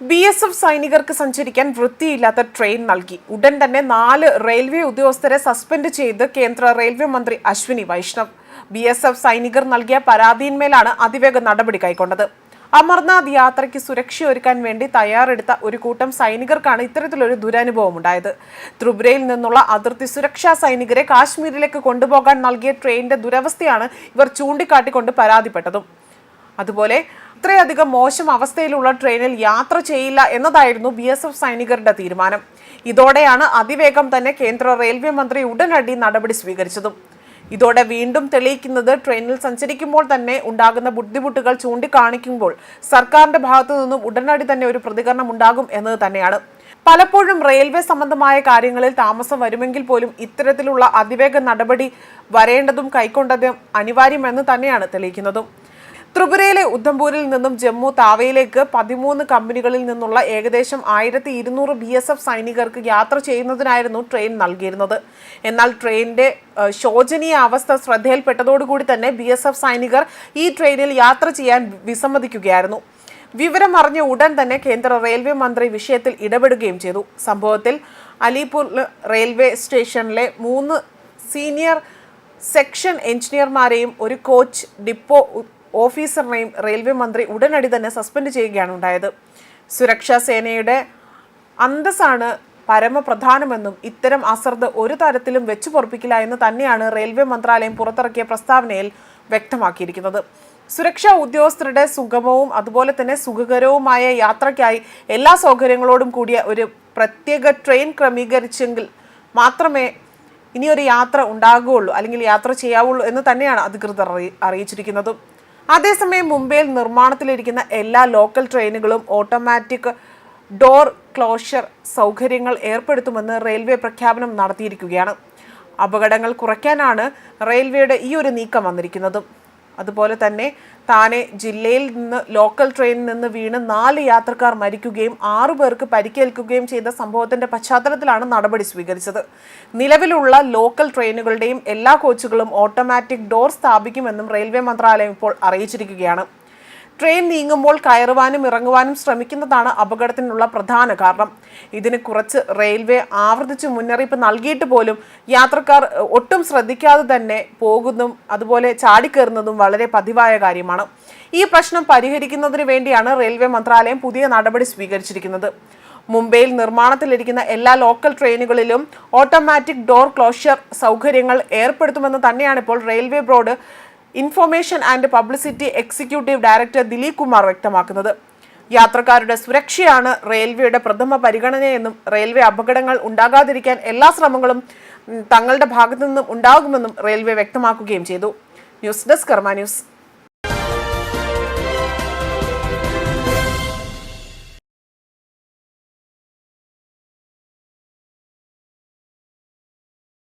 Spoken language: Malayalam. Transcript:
ബി എസ് എഫ് സൈനികർക്ക് സഞ്ചരിക്കാൻ വൃത്തിയില്ലാത്ത ട്രെയിൻ നൽകി. ഉടൻ തന്നെ നാല് റെയിൽവേ ഉദ്യോഗസ്ഥരെ സസ്പെൻഡ് ചെയ്ത് കേന്ദ്ര റെയിൽവേ മന്ത്രി Ashwini Vaishnaw. B S F സൈനികർ നൽകിയ പരാതിയിന്മേലാണ് അതിവേഗ നടപടി കൈക്കൊണ്ടത്. അമർനാഥ് യാത്രയ്ക്ക് സുരക്ഷ ഒരുക്കാൻ വേണ്ടി തയ്യാറെടുത്ത ഒരു കൂട്ടം സൈനികർക്കാണ് ഇത്തരത്തിലൊരു ദുരനുഭവം ഉണ്ടായത് ത്രിപുരയിൽ നിന്നുള്ള അതിർത്തി സുരക്ഷാ സൈനികരെ കാശ്മീരിലേക്ക് കൊണ്ടുപോകാൻ നൽകിയ ട്രെയിനിന്റെ ദുരവസ്ഥയാണ് ഇവർ ചൂണ്ടിക്കാട്ടിക്കൊണ്ട് പരാതിപ്പെട്ടതും. അതുപോലെ ഇത്രയധികം മോശം അവസ്ഥയിലുള്ള ട്രെയിനിൽ യാത്ര ചെയ്യില്ല എന്നതായിരുന്നു ബി എസ് എഫ് സൈനികരുടെ തീരുമാനം. ഇതോടെയാണ് അതിവേഗം തന്നെ കേന്ദ്ര റെയിൽവേ മന്ത്രി ഉടനടി നടപടി സ്വീകരിച്ചതും. ഇതോടെ വീണ്ടും തെളിയിക്കുന്നത് ട്രെയിനിൽ സഞ്ചരിക്കുമ്പോൾ തന്നെ ഉണ്ടാകുന്ന ബുദ്ധിമുട്ടുകൾ ചൂണ്ടിക്കാണിക്കുമ്പോൾ സർക്കാരിന്റെ ഭാഗത്തു നിന്നും ഉടനടി തന്നെ ഒരു പ്രതികരണം ഉണ്ടാകും എന്നത് തന്നെയാണ്. പലപ്പോഴും റെയിൽവേ സംബന്ധമായ കാര്യങ്ങളിൽ താമസം വരുമെങ്കിൽ പോലും ഇത്തരത്തിലുള്ള അതിവേഗ നടപടി വരേണ്ടതും കൈക്കൊണ്ടതും അനിവാര്യമെന്ന് തന്നെയാണ് തെളിയിക്കുന്നതും. ത്രിപുരയിലെ ഉദ്ധംപൂരിൽ നിന്നും ജമ്മു താവയിലേക്ക് പതിമൂന്ന് കമ്പനികളിൽ നിന്നുള്ള ഏകദേശം ആയിരത്തി ഇരുന്നൂറ് ബി എസ് എഫ് സൈനികർക്ക് യാത്ര ചെയ്യുന്നതിനായിരുന്നു ട്രെയിൻ നൽകിയിരുന്നത്. എന്നാൽ ട്രെയിനിന്റെ ശോചനീയ അവസ്ഥ ശ്രദ്ധയിൽപ്പെട്ടതോടുകൂടി തന്നെ ബി എസ് എഫ് സൈനികർ ഈ ട്രെയിനിൽ യാത്ര ചെയ്യാൻ വിസമ്മതിക്കുകയായിരുന്നു. വിവരം അറിഞ്ഞ ഉടൻ തന്നെ കേന്ദ്ര റെയിൽവേ മന്ത്രി വിഷയത്തിൽ ഇടപെടുകയും ചെയ്തു. സംഭവത്തിൽ അലിപൂർ റെയിൽവേ സ്റ്റേഷനിലെ മൂന്ന് സീനിയർ സെക്ഷൻ എഞ്ചിനീയർമാരെയും ഒരു കോച്ച് ഡിപ്പോ ഓഫീസറിനെയും റെയിൽവേ മന്ത്രി ഉടനടി തന്നെ സസ്പെൻഡ് ചെയ്യുകയാണ് ഉണ്ടായത്. സുരക്ഷാ സേനയുടെ അന്തസ്സാണ് പരമപ്രധാനമെന്നും ഇത്തരം അശ്രദ്ധ ഒരു തരത്തിലും വെച്ചു പൊറപ്പിക്കില്ല എന്ന് തന്നെയാണ് റെയിൽവേ മന്ത്രാലയം പുറത്തിറക്കിയ പ്രസ്താവനയിൽ വ്യക്തമാക്കിയിരിക്കുന്നത്. സുരക്ഷാ ഉദ്യോഗസ്ഥരുടെ സുഗമവും അതുപോലെ തന്നെ സുഖകരവുമായ യാത്രയ്ക്കായി എല്ലാ സൗകര്യങ്ങളോടും കൂടിയ ഒരു പ്രത്യേക ട്രെയിൻ ക്രമീകരിച്ചെങ്കിൽ മാത്രമേ ഇനിയൊരു യാത്ര ഉണ്ടാകുകയുള്ളൂ അല്ലെങ്കിൽ യാത്ര ചെയ്യാവുള്ളൂ എന്ന് തന്നെയാണ് അധികൃതർ അറിയിച്ചിരിക്കുന്നതും. അതേസമയം മുംബൈയിൽ നിർമ്മാണത്തിലിരിക്കുന്ന എല്ലാ ലോക്കൽ ട്രെയിനുകളും ഓട്ടോമാറ്റിക് ഡോർ ക്ലോഷർ സൗകര്യങ്ങൾ ഏർപ്പെടുത്തുമെന്ന് റെയിൽവേ പ്രഖ്യാപനം നടത്തിയിരിക്കുകയാണ്. അപകടങ്ങൾ കുറയ്ക്കാനാണ് റെയിൽവേയുടെ ഈ ഒരു നീക്കം വന്നിരിക്കുന്നതും. അതുപോലെ തന്നെ താനെ ജില്ലയിൽ നിന്ന് ലോക്കൽ ട്രെയിനിൽ നിന്ന് വീണ് നാല് യാത്രക്കാർ മരിക്കുകയും ആറു പേർക്ക് പരിക്കേൽക്കുകയും ചെയ്ത സംഭവത്തിന്റെ പശ്ചാത്തലത്തിലാണ് നടപടി സ്വീകരിച്ചത്. നിലവിലുള്ള ലോക്കൽ ട്രെയിനുകളുടെയും എല്ലാ കോച്ചുകളും ഓട്ടോമാറ്റിക് ഡോർ സ്ഥാപിക്കുമെന്നും റെയിൽവേ മന്ത്രാലയം ഇപ്പോൾ അറിയിച്ചിരിക്കുകയാണ്. ട്രെയിൻ നീങ്ങുമ്പോൾ കയറുവാനും ഇറങ്ങുവാനും ശ്രമിക്കുന്നതാണ് അപകടത്തിനുള്ള പ്രധാന കാരണം. ഇതിന് കുറച്ച് റെയിൽവേ ആവർത്തിച്ച് മുന്നറിയിപ്പ് നൽകിയിട്ട് പോലും യാത്രക്കാർ ഒട്ടും ശ്രദ്ധിക്കാതെ തന്നെ പോകുന്നതും അതുപോലെ ചാടിക്കയറുന്നതും വളരെ പതിവായ കാര്യമാണ്. ഈ പ്രശ്നം പരിഹരിക്കുന്നതിന് വേണ്ടിയാണ് റെയിൽവേ മന്ത്രാലയം പുതിയ നടപടി സ്വീകരിച്ചിരിക്കുന്നത്. മുംബൈയിൽ നിർമ്മാണത്തിലിരിക്കുന്ന എല്ലാ ലോക്കൽ ട്രെയിനുകളിലും ഓട്ടോമാറ്റിക് ഡോർ ക്ലോഷർ സൗകര്യങ്ങൾ ഏർപ്പെടുത്തുമെന്ന് തന്നെയാണ് ഇപ്പോൾ railway board information and publicity executive director Dilip Kumar വ്യക്തമാക്കുന്നത്. യാത്രക്കാരുടെ സുരക്ഷയാണ് റെയിൽവേയുടെ പ്രഥമ പരിഗണനയെന്നും റെയിൽവേ അപകടങ്ങൾ ഉണ്ടാകാതിരിക്കാൻ എല്ലാ ശ്രമങ്ങളും തങ്ങളുടെ ഭാഗത്തു നിന്നും ഉണ്ടാകുമെന്നും റെയിൽവേ വ്യക്തമാക്കുകയും ചെയ്തു. News desk Karma news.